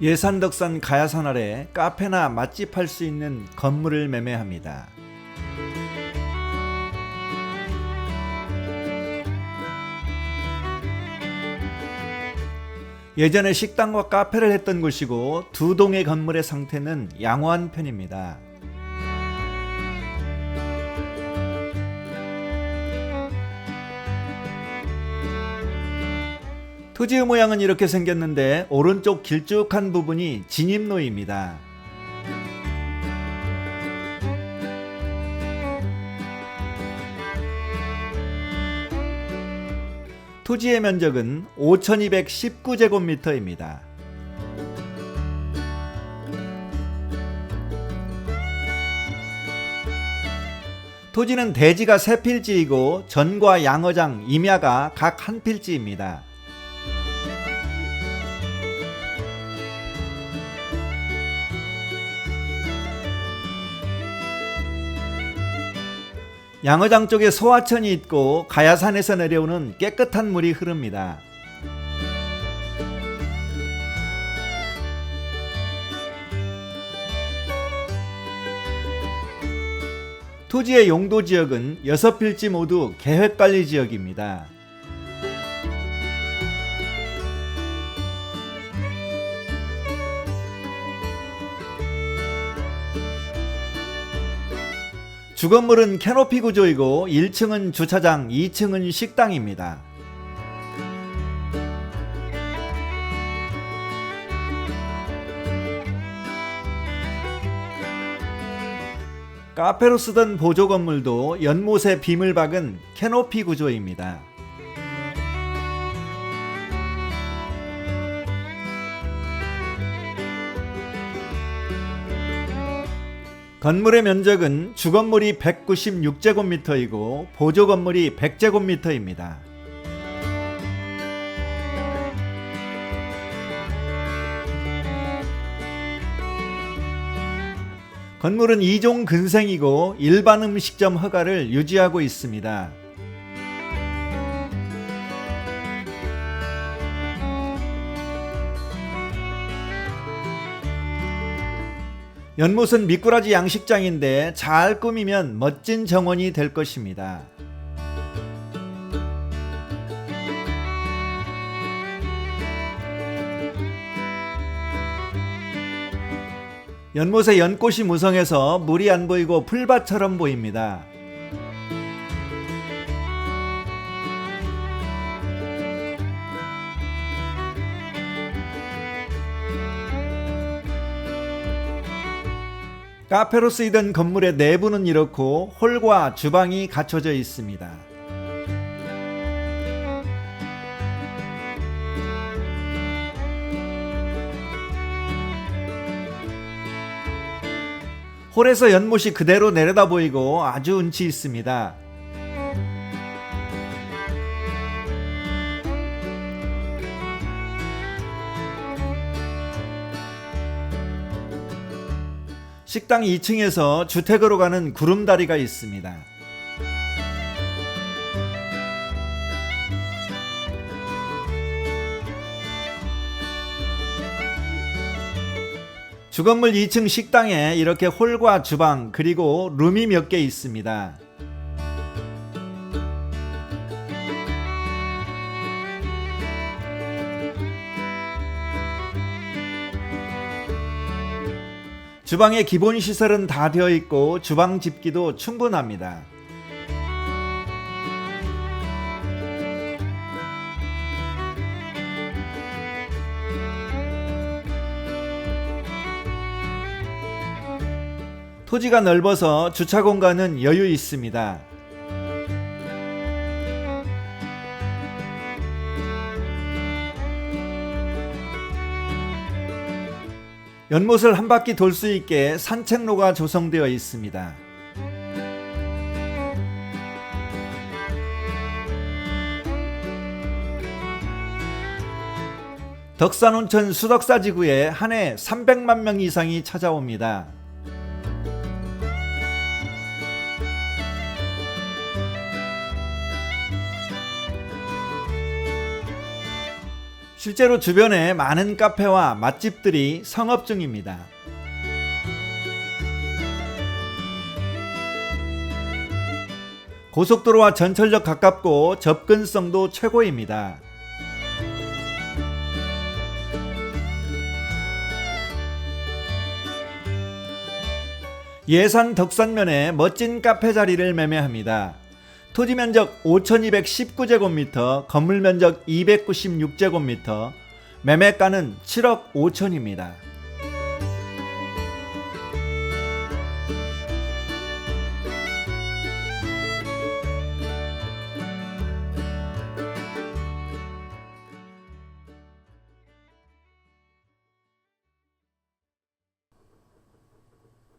예산덕산 가야산 아래 카페나 맛집 할 수 있는 건물을 매매합니다. 예전에 식당과 카페를 했던 곳이고 두 동의 건물의 상태는 양호한 편입니다. 토지의 모양은 이렇게 생겼는데 오른쪽 길쭉한 부분이 진입로입니다. 토지의 면적은 5219제곱미터입니다. 토지는 대지가 세 필지이고 전과 양어장, 임야가 각 한 필지입니다. 양어장 쪽에 소하천이 있고 가야산에서 내려오는 깨끗한 물이 흐릅니다. 토지의 용도 지역은 6필지 모두 계획관리 지역입니다. 주건물은 캐노피 구조이고 1층은 주차장, 2층은 식당입니다. 카페로 쓰던 보조 건물도 연못에 빔을 박은 캐노피 구조입니다. 건물의 면적은 주건물이 196제곱미터이고 보조 건물이 100제곱미터입니다. 건물은 2종 근생이고 일반 음식점 허가를 유지하고 있습니다. 연못은 미꾸라지 양식장인데 잘 꾸미면 멋진 정원이 될 것입니다. 연못에 연꽃이 무성해서 물이 안 보이고 풀밭처럼 보입니다. 카페로 쓰이던 건물의 내부는 이렇고 홀과 주방이 갖춰져 있습니다. 홀에서 연못이 그대로 내려다 보이고 아주 운치 있습니다. 식당 2층에서 주택으로 가는 구름다리가 있습니다. 주건물 2층 식당에 이렇게 홀과 주방 그리고 룸이 몇 개 있습니다. 주방의 기본 시설은 다 되어 있고 주방 집기도 충분합니다. 토지가 넓어서 주차 공간은 여유 있습니다. 연못을 한 바퀴 돌 수 있게 산책로가 조성되어 있습니다. 덕산온천 수덕사 지구에 한 해 300만 명 이상이 찾아옵니다. 실제로 주변에 많은 카페와 맛집들이 성업 중입니다. 고속도로와 전철역 가깝고 접근성도 최고입니다. 예산 덕산면에 멋진 카페 자리를 매매합니다. 토지 면적 5219제곱미터, 건물 면적 296제곱미터, 매매가는 7억 5천입니다.